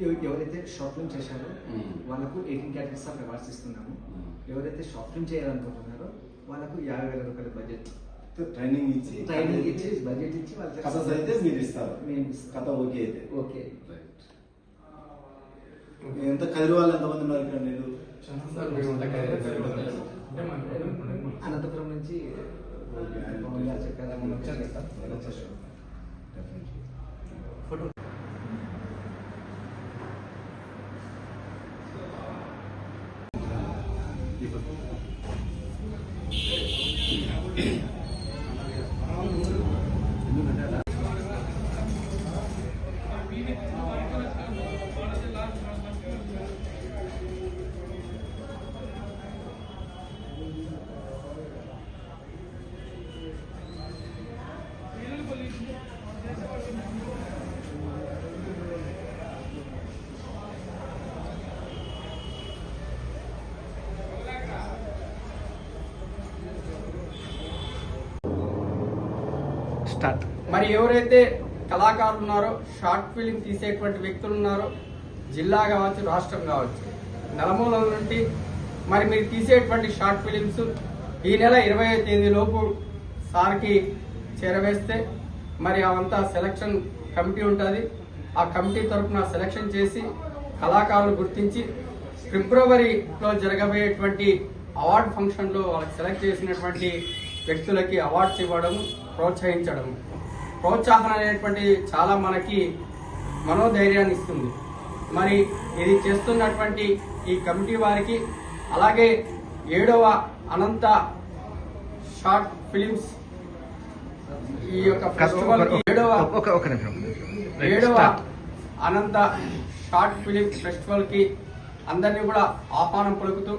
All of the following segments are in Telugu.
ఎవరైతే షార్ట్ ఫిల్మ్ చేశారో. వాళ్ళకు ఎయిటీన్ క్యారెక్టర్స్ ఆఫ్ అవార్డ్స్ ఇస్తున్నాము. ఎవరైతే షార్ట్ ఫిల్మ్ చేయాలనుకుంటున్నారో వాళ్ళకు యాభై వేల రూపాయల బడ్జెట్. ట్రైనింగ్ ఇచ్చి ట్రైనింగ్ ఇచ్చి బడ్జెట్ ఇచ్చి వాళ్ళకి కథ అయితే మీరు ఇస్తారు. మేము ఇస్తాం. కథ ఓకే అయితే. ఓకే. ఎంత కదిరి వాళ్ళు ఎంతమంది ఉన్నారు ఇక్కడ మీరు? అనంతపురం నుంచి చెప్పారు いうこと。స్టార్ట్. మరి ఎవరైతే కళాకారులు ఉన్నారో షార్ట్ ఫిలిం తీసేటువంటి వ్యక్తులు ఉన్నారో జిల్లా కావచ్చు రాష్ట్రం కావచ్చు నలుమూలల నుండి మరి మీరు తీసేటువంటి షార్ట్ ఫిలిమ్స్ ఈ నెల ఇరవై తేదీ లోపు సార్కి చేరవేస్తే మరి అవంతా సెలక్షన్ కమిటీ ఉంటుంది. ఆ కమిటీ తరఫున సెలక్షన్ చేసి కళాకారులు గుర్తించి ఫిబ్రవరిలో జరగబోయేటువంటి అవార్డు ఫంక్షన్లో వాళ్ళకి సెలెక్ట్ చేసినటువంటి వ్యక్తులకి అవార్డ్స్ ఇవ్వడం ప్రోత్సహించడం. ప్రోత్సాహం అనేటువంటి చాలా మనకి మనోధైర్యాన్ని ఇస్తుంది. మరి ఇది చేస్తున్నటువంటి ఈ కమిటీ వారికి అలాగే ఏడవ అనంత షార్ట్ ఫిలిమ్స్ ఈ యొక్క ఫెస్టివల్ ఏడవ ఏడవ అనంత షార్ట్ ఫిలిం ఫెస్టివల్కి అందరినీ కూడా ఆహ్వానం పలుకుతూ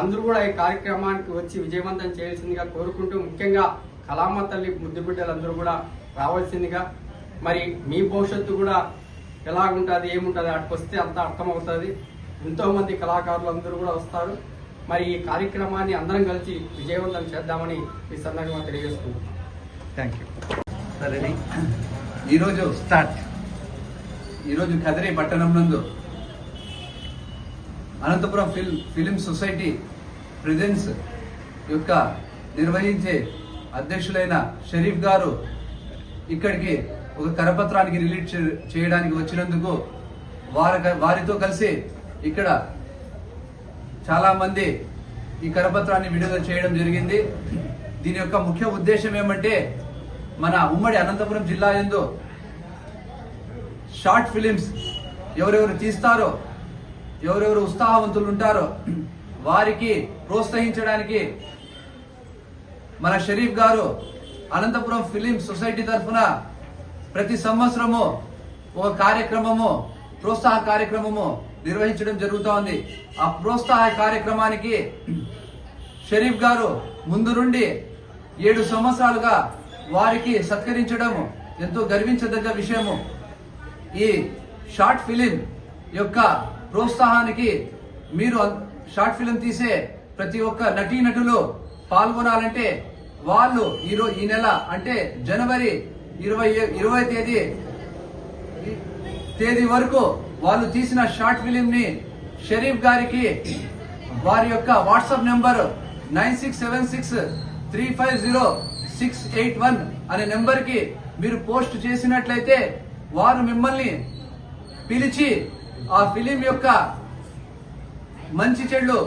అందరూ కూడా ఈ కార్యక్రమానికి వచ్చి విజయవంతం చేయాల్సిందిగా కోరుకుంటూ ముఖ్యంగా కళామ తల్లి ముద్దుబిడ్డలందరూ కూడా రావాల్సిందిగా. మరి మీ భవిష్యత్తు కూడా ఎలాగుంటుంది ఏముంటుంది అక్కడికి వస్తే అంత అర్థమవుతుంది. ఎంతోమంది కళాకారులు అందరూ కూడా వస్తారు. మరి ఈ కార్యక్రమాన్ని అందరం కలిసి విజయవంతం చేద్దామని ఈ సందర్భంగా తెలియజేసుకుంటున్నాం థ్యాంక్ యూ సరే ఈరోజు స్టార్ట్. ఈరోజు కదిరి పట్టణం నందు అనంతపురం ఫిల్ ఫిలిం సొసైటీ ప్రెజెన్స్ యొక్క నిర్వహించే అధ్యక్షులైన షరీఫ్ గారు ఇక్కడికి ఒక కరపత్రానికి రిలీజ్ చేయడానికి వచ్చినందుకు వారి వారితో కలిసి ఇక్కడ చాలామంది ఈ కరపత్రాన్ని విడుదల చేయడం జరిగింది. దీని యొక్క ముఖ్య ఉద్దేశం ఏమంటే మన ఉమ్మడి అనంతపురం జిల్లా యందు షార్ట్ ఫిలిమ్స్ ఎవరెవరు తీస్తారో ఎవరెవరు ఉత్సాహవంతులు ఉంటారో వారికి ప్రోత్సహించడానికి మన షరీఫ్ గారు అనంతపురం ఫిలిం సొసైటీ తరఫున ప్రతి సంవత్సరము ఒక కార్యక్రమము ప్రోత్సాహ కార్యక్రమము నిర్వహించడం జరుగుతూ ఉంది. ఆ ప్రోత్సాహ కార్యక్రమానికి షరీఫ్ గారు ముందు నుండి ఏడు సంవత్సరాలుగా వారికి సత్కరించడం ఎంతో గర్వించదగ్గ విషయము. ఈ షార్ట్ ఫిలిం యొక్క ప్రోత్సాహానికి మీరు షార్ట్ ఫిలిం తీసే ప్రతి ఒక్క నటీనటులు పాల్గొనాలంటే వాళ్ళు ఈరో ఈ నెల అంటే జనవరి ఇరవై ఇరవై తేదీ తేదీ వరకు వాళ్ళు తీసిన షార్ట్ ఫిలిం ని షరీఫ్ గారికి వారి యొక్క WhatsApp number nine six seven six three five zero six eight one అనే నెంబర్కి మీరు పోస్ట్ చేసినట్లయితే వారు మిమ్మల్ని పిలిచి ఆ ఫిలిం యొక్క మంచి చెడు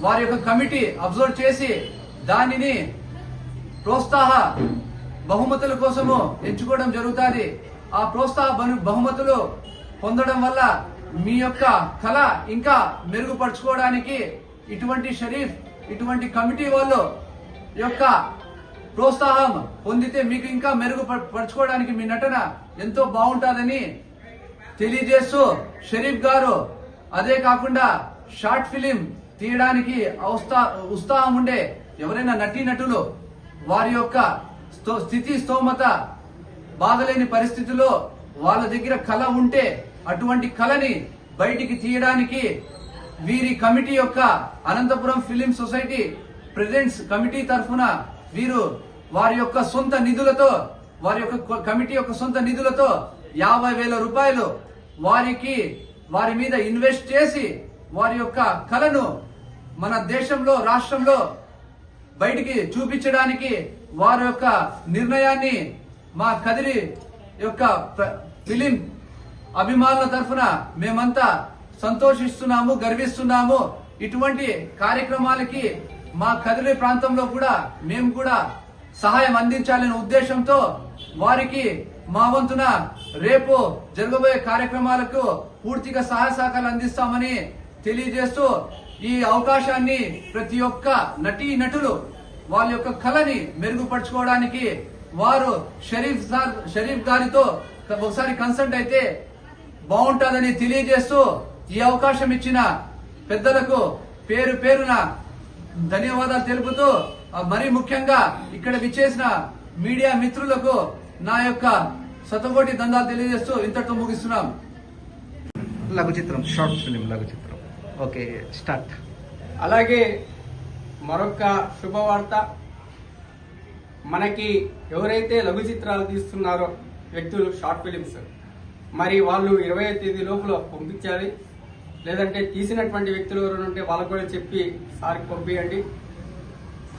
వారి యొక్క కమిటీ అబ్జర్వ్ చేసి దానిని ప్రోత్సాహ బహుమతుల కోసము ఎంచుకోవడం జరుగుతుంది. ఆ ప్రోత్సాహ బహుమతులు పొందడం వల్ల మీ యొక్క కళ ఇంకా మెరుగుపరుచుకోవడానికి ఇటువంటి షరీఫ్ ఇటువంటి కమిటీ వాళ్ళు యొక్క ప్రోత్సాహం పొందితే మీకు ఇంకా మెరుగుపరచుకోవడానికి మీ నటన ఎంతో బాగుంటుందని తెలియజేస్తూ షరీఫ్ గారు అదే కాకుండా షార్ట్ ఫిలిం తీయడానికి ఉత్సాహం ఉండే ఎవరైనా నటీ నటులు వారి యొక్క స్థో- స్థితి స్తోమత బాధలేని పరిస్థితిలో వాళ్ళ దగ్గర కళ ఉంటే అటువంటి కళని బయటికి తీయడానికి వీరి కమిటీ యొక్క Anantapuram film society presidents committee తరఫున వీరు వారి యొక్క సొంత నిధులతో వారి యొక్క కమిటీ యొక్క సొంత నిధులతో యాభై వేల రూపాయలు వారికి వారి మీద ఇన్వెస్ట్ చేసి వారి యొక్క కళను మన దేశంలో రాష్ట్రంలో బయటికి చూపించడానికి వారి యొక్క నిర్ణయాన్ని మా కదిరి యొక్క ప్ర- ఫిలిం అభిమానుల తరఫున మేమంతా సంతోషిస్తున్నాము గర్విస్తున్నాము. ఇటువంటి కార్యక్రమాలకి మా కదిరి ప్రాంతంలో కూడా మేము కూడా సహాయం అందించాలనే ఉద్దేశంతో వారికి మా వంతున రేపు జరగబోయే కార్యక్రమాలకు పూర్తిగా సహాయ సహకారాలు అందిస్తామని తెలియజేస్తూ ఈ అవకాశాన్ని ప్రతి ఒక్క నటీ నటులు వాళ్ళ యొక్క కళని మెరుగుపరుచుకోవడానికి వారు షరీఫ్ సార్ షరీఫ్ గారితో ఒకసారి కన్సల్ట్ అయితే బాగుంటుందని తెలియజేస్తూ ఈ అవకాశం ఇచ్చిన పెద్దలకు పేరు పేరున ధన్యవాదాలు తెలుపుతూ మరీ ముఖ్యంగా ఇక్కడ విచ్చేసిన మీడియా మిత్రులకు నా యొక్క శతకోటి దందాలు తెలియజేస్తూ ఇంతటితో ముగిస్తున్నాం. లఘు చిత్రం షార్ట్ ఫిలిం లఘు చిత్రం ఓకే స్టార్ట్. అలాగే మరొక శుభవార్త. మనకి ఎవరైతే లఘు చిత్రాలు తీస్తున్నారో వ్యక్తులు షార్ట్ ఫిలిమ్స్ మరి వాళ్ళు ఇరవై తేదీ లోపల పంపించాలి. లేదంటే తీసినటువంటి వ్యక్తులు ఎవరైనా ఉంటే వాళ్ళకు కూడా చెప్పి సార్కి పంపించండి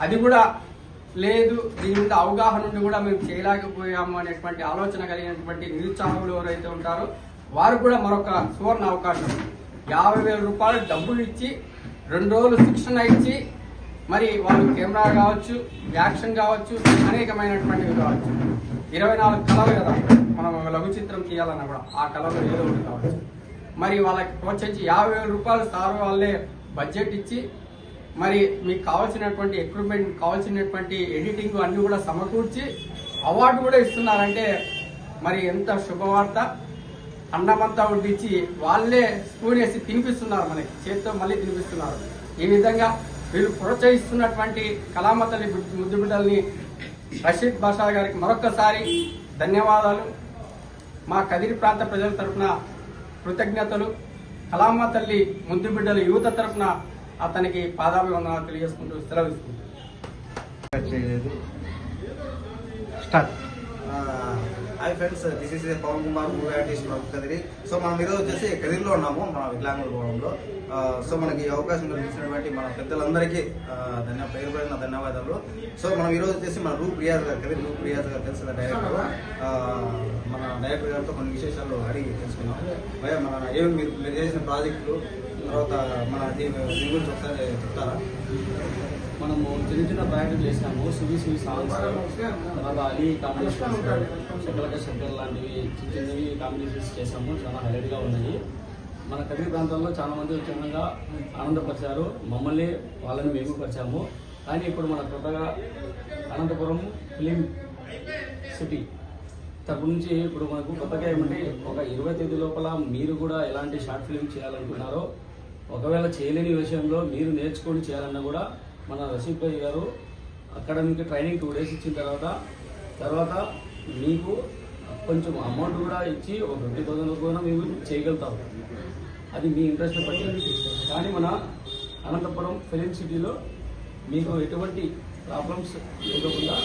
అది కూడా లేదు దీని మీద అవగాహన ఉండి కూడా మేము చేయలేకపోయాము అనేటువంటి ఆలోచన కలిగినటువంటి నిరుత్సాహకులు ఎవరైతే ఉంటారో వారు కూడా మరొక సువర్ణ అవకాశం యాభై వేల రూపాయలు డబ్బులు ఇచ్చి రెండు రోజులు శిక్షణ ఇచ్చి మరి వాళ్ళు కెమెరా కావచ్చు యాక్షన్ కావచ్చు అనేకమైనటువంటివి కావచ్చు. ఇరవై నాలుగు కళలు కదా మనం లఘు చిత్రం తీయాలన్నా కూడా ఆ కళలో ఏదో ఒకటి కావచ్చు. మరి వాళ్ళకి ప్రోత్సహించి యాభై వేల రూపాయలు సార్ వాళ్ళే బడ్జెట్ ఇచ్చి మరి మీకు కావాల్సినటువంటి ఎక్విప్మెంట్ కావాల్సినటువంటి ఎడిటింగ్ అన్ని కూడా సమకూర్చి అవార్డు కూడా ఇస్తున్నారంటే మరి ఎంత శుభవార్త. అన్నమంతా వడ్డించి వాళ్ళే స్పూన్ వేసి తినిపిస్తున్నారు మనకి. చేత్తో మళ్ళీ తినిపిస్తున్నారు. ఈ విధంగా వీళ్ళు ప్రోత్సహిస్తున్నటువంటి కళామతల్లి ముద్దు బిడ్డల్ని రషీద్ బాషా గారికి మరొక్కసారి ధన్యవాదాలు. మా కదిరి ప్రాంత ప్రజల తరఫున కృతజ్ఞతలు. కలామ తల్లి ముందు బిడ్డల యువత తరఫున అతనికి పాదాభివందనాలు తెలియజేసుకుంటూ సెలవిస్తుంది చేయలేదు. Start. Hi friends this is Pavan Kumar movie artist Kadiri so మనం ఈరోజు వచ్చేసి కదిరిలో ఉన్నాము మన వికలాంగుల భవనంలో. సో మనకి ఈ అవకాశం కలిగించినటువంటి మన పెద్దలందరికీ ధన్య పేరు పడిన ధన్యవాదాలు. సో మనం ఈరోజు వచ్చేసి మన రూప్ రియాజ్ గారు కదిరి రూప్ రియాజ్ గారు తెలిసిన డైరెక్టర్ మన డైరెక్టర్ గారితో కొన్ని విశేషాలు అడిగి తెలుసుకున్నాం మన ఏమి మీరు మీరు చేసిన ప్రాజెక్టులు తర్వాత మన దీని గురించి ఒకసారి చెప్తారా? మనము చిన్న చిన్న ప్రాజెక్టులు చేసినాము సివి సివి సాంగ్స్ తర్వాత అలీ కాంబినేషన్స్ శకలక శకల్ లాంటివి చిన్న చిన్నవి కాంబినేషన్స్ చేసాము చాలా హైలైట్గా ఉన్నాయి. మన కదిరి ప్రాంతంలో చాలా మంది చిన్నగా ఆనందపరిచారు. మమ్మల్ని వాళ్ళని మేము పరిచాము. కానీ ఇప్పుడు మన కొత్తగా అనంతపురం ఫిలిం సిటీ తరపు నుంచి ఇప్పుడు మనకు కొత్తగా ఏమంటే ఒక ఇరవై తేదీ లోపల మీరు కూడా ఎలాంటి షార్ట్ ఫిలిం చేయాలనుకున్నారో ఒకవేళ చేయలేని విషయంలో మీరు నేర్చుకొని చేయాలన్నా కూడా మన రషీద్ గారు అకాడమిక్ ట్రైనింగ్ టూ డేస్ ఇచ్చిన తర్వాత తర్వాత మీకు కొంచెం అమౌంట్ కూడా ఇచ్చి ఒక ఫిఫ్టీ థౌసండ్ కూడా మేము చేయగలుగుతారు అది మీ ఇంట్రెస్ట్ బట్టి కానీ మన అనంతపురం ఫిలిం సిటీలో మీకు ఎటువంటి ప్రాబ్లమ్స్ లేకుండా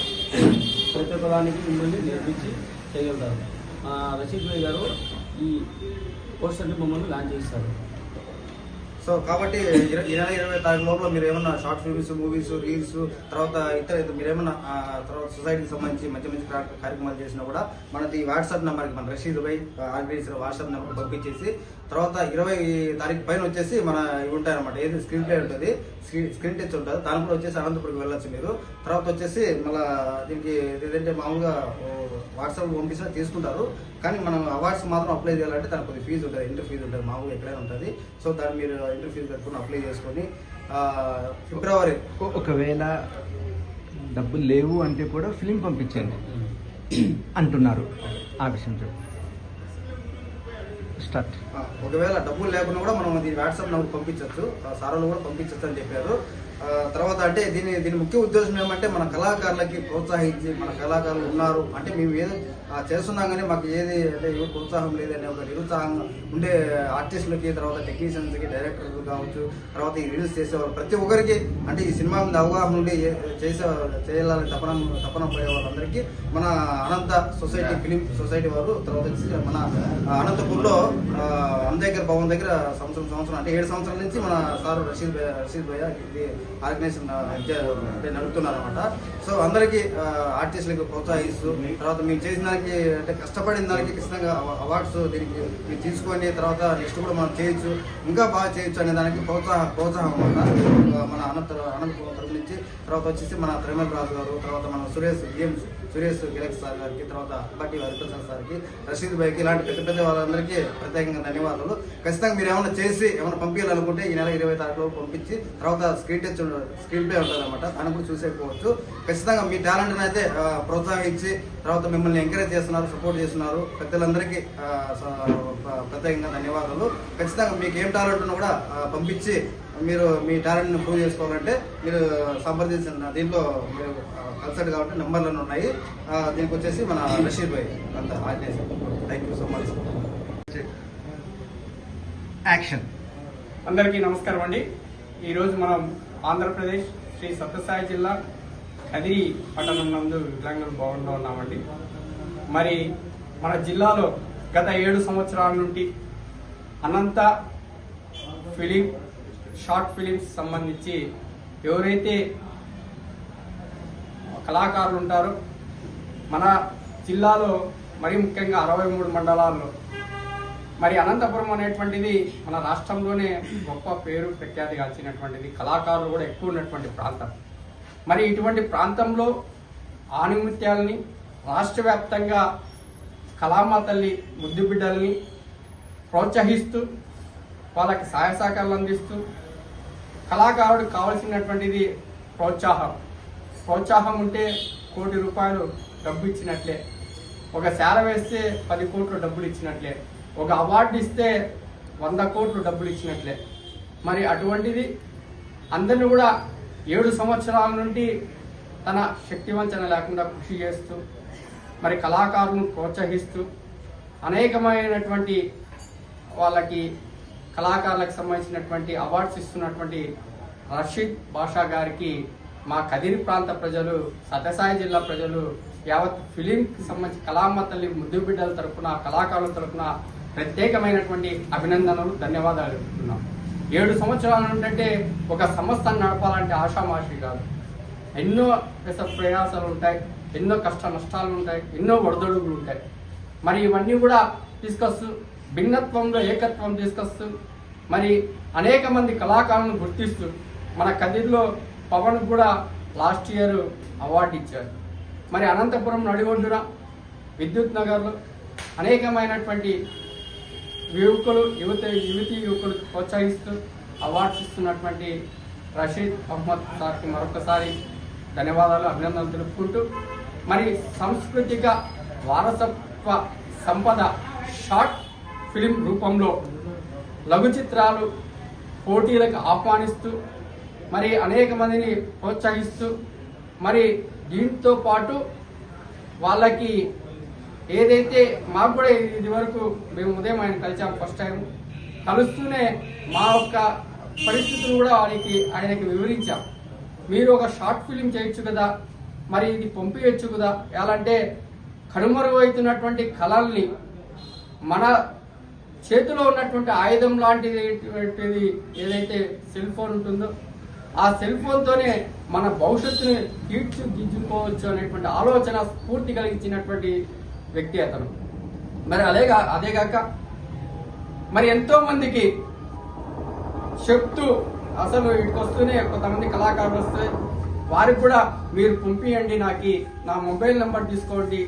ప్రతి ఒక్కదానికి మిమ్మల్ని నేర్పించి చేయగలుగుతారు. ఆ, రషీద్ భాయ్ గారు ఈ పోస్టర్ని మమ్మల్ని లాంచ్ చేస్తారు. సో కాబట్టి ఈ నెల ఇరవై తారీఖు లోపల మీరు ఏమన్నా షార్ట్ ఫిల్మ్స్ మూవీస్ రీల్స్ తర్వాత ఇతర మీరేమన్నా మీరు ఏమన్నా తర్వాత సొసైటీకి సంబంధించి మంచి మంచి కార్యక్రమాలు చేసినా కూడా మనది వాట్సాప్ నెంబర్కి మన Rashid Bhai organiser WhatsApp number పంపించేసి తర్వాత ఇరవై తారీఖు పైన వచ్చేసి మన ఉంటాయన్నమాట. ఏది స్క్రీన్ ప్లే ఉంటుంది స్క్రీన్ స్క్రీన్ టచ్ ఉంటుంది. దాని కూడా వచ్చేసి అనంతపురంకి వెళ్ళొచ్చు మీరు. తర్వాత వచ్చేసి మళ్ళా దీనికి ఏదంటే మామూలుగా వాట్సాప్ పంపిస్తే తీసుకుంటారు. కానీ మనం అవార్డ్స్ మాత్రం అప్లై చేయాలంటే దానికి కొద్ది ఫీజు ఉంటుంది ఎంట్రీ ఫీజు ఉంటుంది మామూలుగా ఎక్కడైనా ఉంటుంది. సో దాన్ని మీరు ఎంట్రీ ఫీజు కట్టుకుని అప్లై చేసుకొని ఫిబ్రవరి ఒకవేళ డబ్బులు లేవు అంటే కూడా ఫిలిం పంపించండి అంటున్నారు. ఆ విషయం చెప్పు. స్టార్ట్. ఒకవేళ డబ్బులు లేకుండా కూడా మనం దీని వాట్సాప్ నెంబర్ పంపించవచ్చు సార్లు కూడా పంపించవచ్చు అని చెప్పారు. తర్వాత అంటే దీని దీని ముఖ్య ఉద్దేశం ఏమంటే మన కళాకారులకి ప్రోత్సహించి మన కళాకారులు ఉన్నారు. అంటే మేము ఏదో చేస్తున్నాం కానీ మాకు ఏది అంటే ఎవరు ప్రోత్సాహం లేదనే ఒక నిరుత్సాహం ఉండే ఆర్టిస్టులకి తర్వాత టెక్నీషియన్స్కి డైరెక్టర్లు కావచ్చు తర్వాత ఈ రీల్స్ చేసేవాళ్ళు ప్రతి ఒక్కరికి అంటే ఈ సినిమా మీద అవగాహన ఉండి ఏ- చేసే చేయాలని తపన తపన పడే వాళ్ళందరికీ మన అనంత సొసైటీ ఫిలిం సొసైటీ వారు తర్వాత మన అనంతపూర్లో అంబేద్కర్ భవన్ దగ్గర సంవత్సరం సంవత్సరం అంటే ఏడు సంవత్సరాల నుంచి మన సార్ రషీద్ రషీద్ భయ్య ఇది ఆర్గనైజేషన్ అంటే నడుపుతున్నారు అనమాట సో అందరికీ ఆర్టిస్టులకు ప్రోత్సహిస్తూ తర్వాత మేము చేసిన దానికి అంటే కష్టపడిన దానికి ఖచ్చితంగా అవార్డ్స్ దీనికి మీరు తీసుకొని తర్వాత నెక్స్ట్ కూడా మనం చేయొచ్చు ఇంకా బాగా చేయొచ్చు అనే దానికి ప్రోత్సాహ ప్రోత్సాహం అనమాట మన అనంత అనంతపురం తరపు నుంచి తర్వాత వచ్చేసి మన త్రిమల్ రాజు గారు తర్వాత మన సురేష్ గేమ్స్ సురేష్ గిలక్ సార్ గారికి తర్వాత బట్టి హరిప్రసాద్ సార్కి రషీద్ భాయ్కి ఇలాంటి పెద్ద పెద్ద వాళ్ళందరికీ ప్రత్యేకంగా ధన్యవాదాలు. ఖచ్చితంగా మీరు ఏమైనా చేసి ఏమైనా పంపించాలనుకుంటే ఈ నెల ఇరవై తారీఖులో పంపించి తర్వాత స్క్రీన్ టచ్ స్క్రీన్ ప్లే ఉంటుంది అనమాట దాన్ని కూడా చూసేసుకోవచ్చు ఖచ్చితంగా మీ టాలెంట్ని అయితే ప్రోత్సహించి తర్వాత మిమ్మల్ని ఎంకరేజ్ చేస్తున్నారు సపోర్ట్ చేస్తున్నారు. పెద్దలందరికీ ప్రత్యేకంగా ధన్యవాదాలు. ఖచ్చితంగా మీకు ఏం టాలెంట్ కూడా పంపించి మీరు మీ టాలెంట్ని ప్రూవ్ చేసుకోవాలంటే మీరు సంప్రదించిన దీంట్లో మీరు కన్సల్ట్ కాబట్టి నెంబర్లను ఉన్నాయి. ఆ, దీనికి వచ్చేసి మన రషీద్ భాయ్ అంత thank you so much action అందరికీ నమస్కారం అండి. ఈరోజు మనం ఆంధ్రప్రదేశ్ శ్రీ సత్యసాయి జిల్లా కదిరి పట్టణం నందు వికలాంగుల భవన్లో ఉన్నామండి. మరి మన జిల్లాలో గత ఏడు సంవత్సరాల నుండి అనంత ఫిలిం షార్ట్ ఫిలిమ్స్ సంబంధించి ఎవరైతే కళాకారులు ఉంటారు మన జిల్లాలో మరి ముఖ్యంగా అరవై మూడు మండలాల్లో. మరి అనంతపురం అనేటువంటిది మన రాష్ట్రంలోనే గొప్ప పేరు ప్రఖ్యాతిగాంచినటువంటిది. కళాకారులు కూడా ఎక్కువ ఉన్నటువంటి ప్రాంతం. మరి ఇటువంటి ప్రాంతంలో ఆణిముత్యాలని రాష్ట్ర వ్యాప్తంగా కళామా తల్లి ముద్దు బిడ్డల్ని ప్రోత్సహిస్తూ వాళ్ళకి సహాయ సహకారాలు అందిస్తూ కళాకారుడికి కావాల్సినటువంటిది ప్రోత్సాహం. ప్రోత్సాహం ఉంటే కోటి రూపాయలు డబ్బు ఇచ్చినట్లే ఒక శాల వేస్తే పది కోట్లు డబ్బులు ఇచ్చినట్లే ఒక అవార్డు ఇస్తే వంద కోట్లు డబ్బులు ఇచ్చినట్లే మరి అటువంటిది అందరిని కూడా ఏడు సంవత్సరాల నుండి తన శక్తివంచన లేకుండా కృషి చేస్తూ మరి కళాకారులను ప్రోత్సహిస్తూ అనేకమైనటువంటి వాళ్ళకి కళాకారులకు సంబంధించినటువంటి అవార్డ్స్ ఇస్తున్నటువంటి రషీద్ బాషా గారికి మా కదిరి ప్రాంత ప్రజలు సత్యసాయి జిల్లా ప్రజలు యావత్ ఫిలింకి సంబంధించి కళామ్మ తల్లి ముద్దు బిడ్డల తరఫున కళాకారుల తరఫున ప్రత్యేకమైనటువంటి అభినందనలు ధన్యవాదాలు చెప్తున్నాం ఏడు సంవత్సరాలు ఏంటంటే ఒక సంస్థను నడపాలంటే ఆషామాషి కాదు. ఎన్నో ప్రయాసాలు ఉంటాయి ఎన్నో కష్ట నష్టాలు ఉంటాయి ఎన్నో వడదొడుగులు ఉంటాయి. మరి ఇవన్నీ కూడా తీసుకొస్తూ భిన్నత్వంలో ఏకత్వం తీసుకొస్తూ మరి అనేక మంది కళాకారులను గుర్తిస్తూ మన కదిరిలో పవన్ కూడా లాస్ట్ ఇయర్ అవార్డు ఇచ్చారు. మరి అనంతపురం నడిఒడ్డున విద్యుత్ నగర్లో అనేకమైనటువంటి యువకులు యువత యువతి యువకులు ప్రోత్సహిస్తూ అవార్డ్స్ ఇస్తున్నటువంటి రషీద్ అహ్మద్ సార్కి మరొకసారి ధన్యవాదాలు అభినందనలు తెలుపుకుంటూ మరి సాంస్కృతిక వారసత్వ సంపద షార్ట్ ఫిలిం రూపంలో లఘు చిత్రాలు పోటీలకు ఆహ్వానిస్తూ మరి అనేక మందిని ప్రోత్సహిస్తూ మరి దీంతో పాటు వాళ్ళకి ఏదైతే మాకు కూడా ఇది వరకు మేము ఉదయం ఆయన కలిసాం ఫస్ట్ టైం కలుస్తూనే మా యొక్క పరిస్థితులు కూడా ఆయనకి ఆయనకి వివరించాం. మీరు ఒక షార్ట్ ఫిలిం చేయొచ్చు కదా మరి ఇది పంపించచ్చు కదా ఎలా అంటే కనుమరుగవుతున్నటువంటి కళల్ని మన చేతిలో ఉన్నటువంటి ఆయుధం లాంటిది ఏదైతే సెల్ ఫోన్ ఉంటుందో ఆ సెల్ ఫోన్తోనే మన భవిష్యత్తుని తీర్చిదిద్దుకోవచ్చు అనేటువంటి ఆలోచన స్ఫూర్తి కలిగించినటువంటి వ్యక్తి అతను. మరి అదేగా అదేగాక మరి ఎంతో మందికి చెప్తూ అసలు ఇక్కడికి వస్తూనే కొంతమంది కళాకారులు వస్తే వారికి కూడా మీరు పంపియండి నాకు నా మొబైల్ నెంబర్ తీసుకోండి.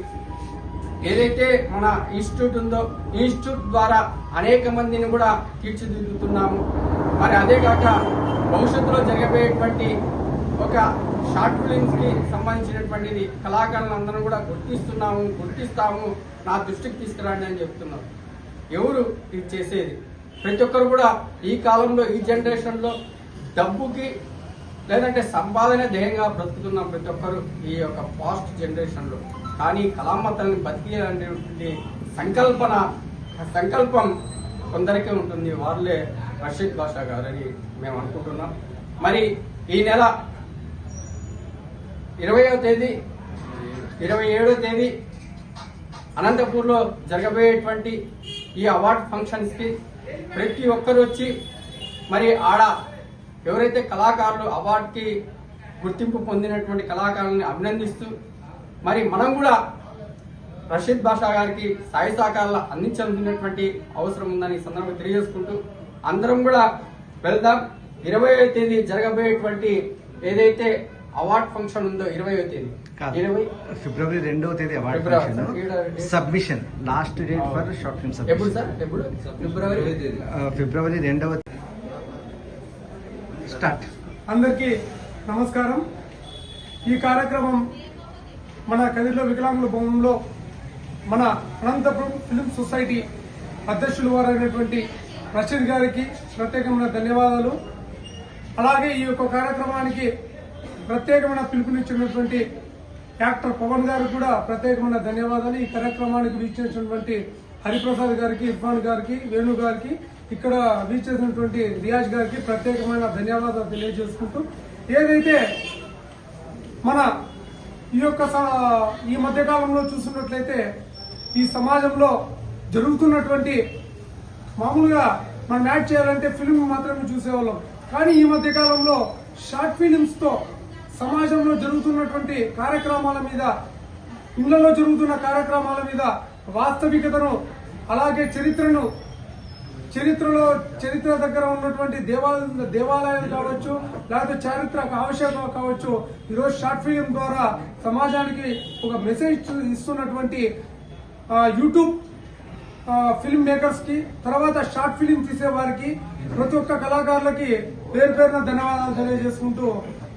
ఏదైతే మన ఇన్స్టిట్యూట్ ఉందో ఇన్స్టిట్యూట్ ద్వారా అనేక మందిని కూడా తీర్చిదిద్దుతున్నాము. మరి అదే కాక భవిష్యత్తులో జరగబోయేటువంటి ఒక షార్ట్ ఫిలిమ్స్కి సంబంధించినటువంటిది కళాకారులందరూ కూడా గుర్తిస్తున్నాము గుర్తిస్తాము. నా దృష్టికి తీసుకురండి అని చెప్తున్నాం ఎవరు ఇది చేసేది? ప్రతి ఒక్కరు కూడా ఈ కాలంలో ఈ జనరేషన్లో డబ్బుకి లేదంటే సంపాదన ధ్యేయంగా బ్రతుకుతున్నాం ప్రతి ఒక్కరు ఈ యొక్క పాస్ట్ జనరేషన్లో. కానీ కళామతల్ని బతికేయాలనేటువంటి సంకల్పన సంకల్పం కొందరికే ఉంటుంది. వాళ్ళే రషీద్ బాషా గారని మేము అనుకుంటున్నాం. మరి ఈ నెల ఇరవయో తేదీ ఇరవై ఏడో తేదీ అనంతపూర్లో జరగబోయేటువంటి ఈ అవార్డ్ ఫంక్షన్స్కి ప్రతి ఒక్కరు వచ్చి మరి ఆడ ఎవరైతే కళాకారులు అవార్డుకి గుర్తింపు పొందినటువంటి కళాకారుల్ని అభినందిస్తూ మరి మనం కూడా రషీద్ బాషా గారికి సాయి సహకారాలు అందించాల్సినటువంటి అవసరం ఉందని ఈ సందర్భంగా తెలియజేసుకుంటూ అందరం కూడా వెళ్దాం. ఇరవై తేదీ జరగబోయేటువంటి ఏదైతే అవార్డ్ ఫంక్షన్ ఉందో ఇరవయో తేదీ. ఇరవై ఫిబ్రవరి రెండవ తేదీ award function submission last date for short film ఎప్పుడు సబ్మిషన్ సార్? ఎప్పుడు? ఫిబ్రవరి ఫిబ్రవరి రెండవ స్టార్ట్ అందరికీ నమస్కారం. ఈ కార్యక్రమం మన కదిరిలో వికలాంగుల భవనంలో మన అనంతపురం ఫిలిం సొసైటీ అధ్యక్షులు వారైనటువంటి రషీద్ గారికి ప్రత్యేకమైన ధన్యవాదాలు. అలాగే ఈ యొక్క కార్యక్రమానికి ప్రత్యేకమైన పిలుపునిచ్చినటువంటి యాక్టర్ పవన్ గారికి కూడా ప్రత్యేకమైన ధన్యవాదాలు. ఈ కార్యక్రమానికి వీక్షించినటువంటి హరిప్రసాద్ గారికి ఇర్ఫాన్ గారికి వేణు గారికి ఇక్కడ వీక్షేసినటువంటి రియాజ్ గారికి ప్రత్యేకమైన ధన్యవాదాలు తెలియజేసుకుంటూ ఏదైతే మన ఈ యొక్క ఈ మధ్యకాలంలో చూసినట్లయితే ఈ సమాజంలో జరుగుతున్నటువంటి మామూలుగా మనం యాడ్ చేయాలంటే ఫిల్మ్ మాత్రమే చూసేవాళ్ళం. కానీ ఈ మధ్య కాలంలో షార్ట్ ఫిలిమ్స్తో సమాజంలో జరుగుతున్నటువంటి కార్యక్రమాల మీద ఇళ్ళలో జరుగుతున్న కార్యక్రమాల మీద వాస్తవికతను అలాగే చరిత్రను చరిత్రలో చరిత్ర దగ్గర ఉన్నటువంటి దేవాలయ దేవాలయాలు కావచ్చు లేకపోతే చారిత్రక ఆవశ్యకం కావచ్చు ఈరోజు షార్ట్ ఫిలిం ద్వారా సమాజానికి ఒక మెసేజ్ ఇస్తున్నటువంటి యూట్యూబ్ ఫిల్మ్ మేకర్స్కి తర్వాత షార్ట్ ఫిలిం తీసే వారికి ప్రతి ఒక్క కళాకారులకి పేరు పేరున ధన్యవాదాలు తెలియజేసుకుంటూ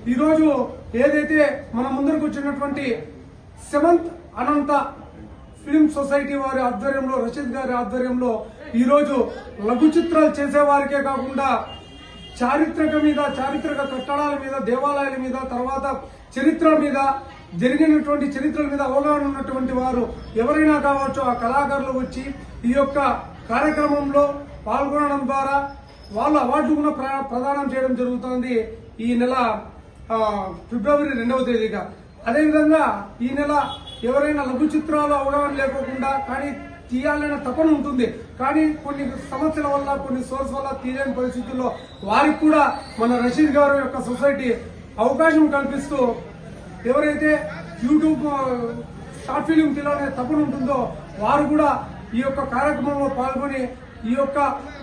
ఈరోజు ఏదైతే మన ముందరకు వచ్చినటువంటి సెవెంత్ అనంత ఫిల్మ్ సొసైటీ వారి ఆధ్వర్యంలో రషీద్ గారి ఆధ్వర్యంలో ఈరోజు లఘు చిత్రాలు చేసేవారికే కాకుండా చారిత్రక మీద చారిత్రక కట్టడాల మీద దేవాలయాల మీద తర్వాత చరిత్ర మీద జరిగినటువంటి చరిత్రల మీద అవగాహన ఉన్నటువంటి వారు ఎవరైనా కావచ్చు ఆ కళాకారులు వచ్చి ఈ యొక్క కార్యక్రమంలో పాల్గొనడం ద్వారా వాళ్ళు అవార్డు కూడా ప్రదానం చేయడం జరుగుతోంది ఈ నెల ఫిబ్రవరి రెండవ తేదీగా అదేవిధంగా ఈ నెల ఎవరైనా లఘు చిత్రాలు అవగాహన లేకోకుండా కానీ తీయాలనే తపన ఉంటుంది. కానీ కొన్ని సమస్యల వల్ల కొన్ని సోర్స్ వల్ల తీయలేని పరిస్థితుల్లో వారికి కూడా మన రషీద్ గారు యొక్క సొసైటీ అవకాశం కల్పిస్తూ ఎవరైతే యూట్యూబ్ షార్ట్ ఫిలిం తినాలనే తపన ఉంటుందో వారు కూడా ఈ యొక్క కార్యక్రమంలో పాల్గొని ఈ యొక్క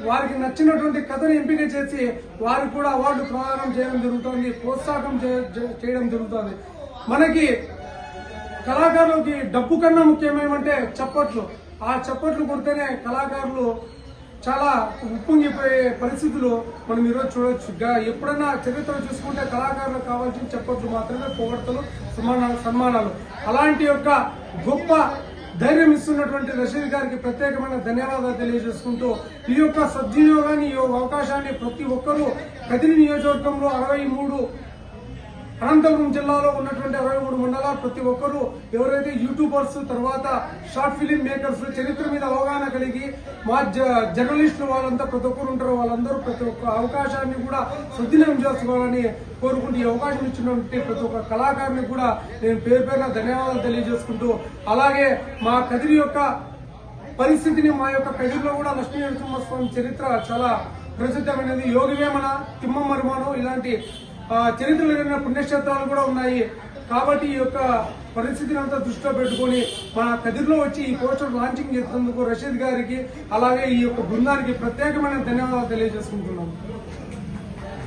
వారికి నచ్చినటువంటి కథను ఎంపిక చేసి వారికి కూడా అవార్డు ప్రదానం చేయడం జరుగుతుంది ప్రోత్సాహం చేయడం జరుగుతుంది. మనకి కళాకారులకి డబ్బు కన్నా ముఖ్యమేమంటే చప్పట్లు. ఆ చప్పట్లు కొడితేనే కళాకారులు చాలా ఉప్పొంగిపోయే పరిస్థితులు మనం ఈరోజు చూడవచ్చు ఎప్పుడన్నా ఎప్పుడైనా చరిత్ర చూసుకుంటే కళాకారులకు కావాల్సిన చప్పట్లు మాత్రమే పొగడతలు సన్మానాలు సన్మానాలు. అలాంటి యొక్క గొప్ప ధైర్యం ఇస్తున్నటువంటి రషీద్ గారికి ప్రత్యేకమైన ధన్యవాదాలు తెలియజేసుకుంటూ ఈ యొక్క సద్వినియోగాన్ని ఈ యొక్క అవకాశాన్ని ప్రతి ఒక్కరూ కదిరి నియోజకవర్గంలో అరవై మూడు అనంతపురం జిల్లాలో ఉన్నటువంటి అరవై మూడు మండలాల ప్రతి ఒక్కరూ ఎవరైతే యూట్యూబర్స్ తర్వాత షార్ట్ ఫిలిం మేకర్స్ చరిత్ర మీద అవగాహన కలిగి మా జ- జర్నలిస్టులు వాళ్ళంతా ప్రతి ఒక్కరు ఉంటారు వాళ్ళందరూ ప్రతి ఒక్క అవకాశాన్ని కూడా సద్వినియోగం చేసుకోవాలని కోరుకుంటూ ఈ అవకాశం ఇచ్చినటువంటి ప్రతి ఒక్క కళాకారుని కూడా నేను పేరు పేరున ధన్యవాదాలు తెలియజేసుకుంటూ అలాగే మా కదిరి యొక్క పరిస్థితిని మా యొక్క కదిరిలో కూడా లక్ష్మీ నరసింహస్వామి చరిత్ర చాలా ప్రసిద్ధమైనది. యోగి వేమన తిమ్మ మరుమాను ఇలాంటి చరిత్రలో కలిగిన పుణ్యక్షేత్రాలు కూడా ఉన్నాయి. కాబట్టి ఈ యొక్క పరిస్థితిని అంతా దృష్టిలో పెట్టుకొని మన కదిరిలో వచ్చి ఈ పోస్టర్ లాంచింగ్ చేసినందుకు రషీద్ గారికి అలాగే ఈ యొక్క బృందానికి ప్రత్యేకమైన ధన్యవాదాలు తెలియజేసుకుంటున్నాము